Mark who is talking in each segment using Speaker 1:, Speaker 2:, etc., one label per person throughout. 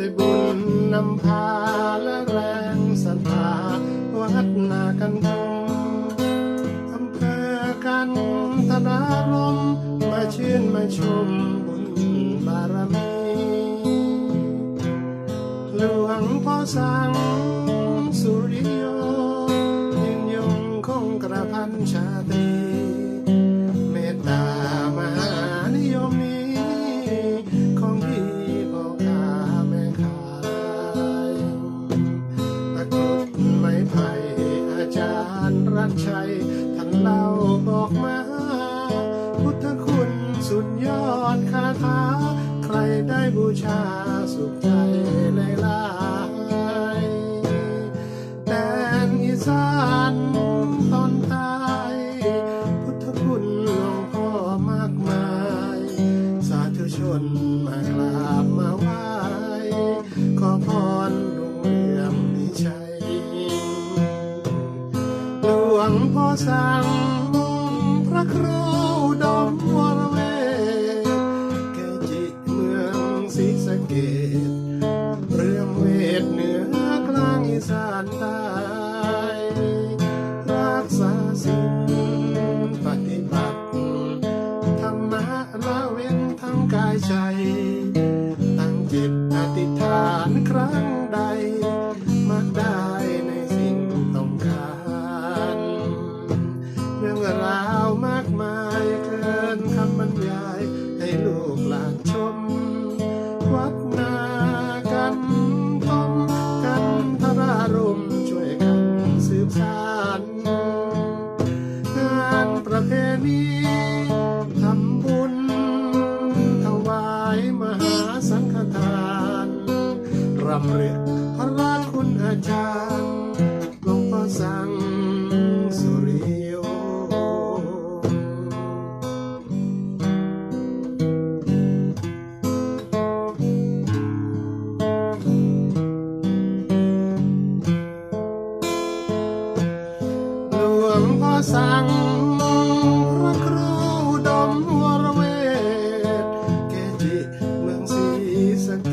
Speaker 1: ด้วยบุญนำพาและแรงศรัทธาวัดนากันคงอำเภอกันธนารมมาชื่นมาชมบุญบารมี หลวงพ่อสังสุริโยยืนยงคงกระพันชาติ ชัยท่านเล่าบอกมา พุทธคุณสุดยอดคาถา ใครได้บูชาสุขใจเลยลายแดนอีสานตอนใต้พุทธคุณหลวงพ่อมากมาย สาธุชนมากราบ สังพระครูดอมวรเวเกจิเมืองศรีสะเกดเรื่องเวทเหนือกลางอีสานใต้รักษาศีลปฏิบัติธรรมะละเว้นทั้งกายใจ ตั้งจิตอธิษฐานครั้งใด มากมายเกินคำบรรยาย ให้ลูกหลานชม วัดนากันต้มกันทรารมช่วยกันสืบสาน งานประเพณีทำบุญ ถวายมหาสังฆทาน รำลึกพระราชคุณอาจารย์ สั่งพระครูดมวรเวทเกจิเมืองศรีสะเก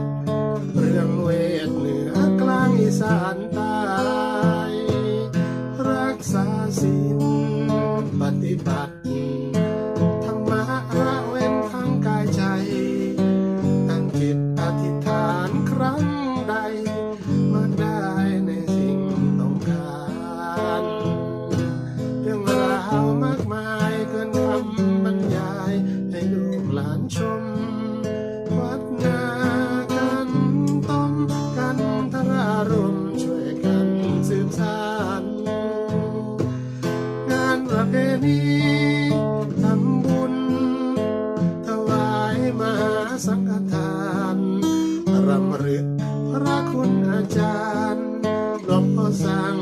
Speaker 1: ดเรื่องเวทเหนือกลางอีสานใต้รักษาศีลปฏิบัติ สังฆทานรำลึกพระคุณอาจารย์หลวงพ่อสัง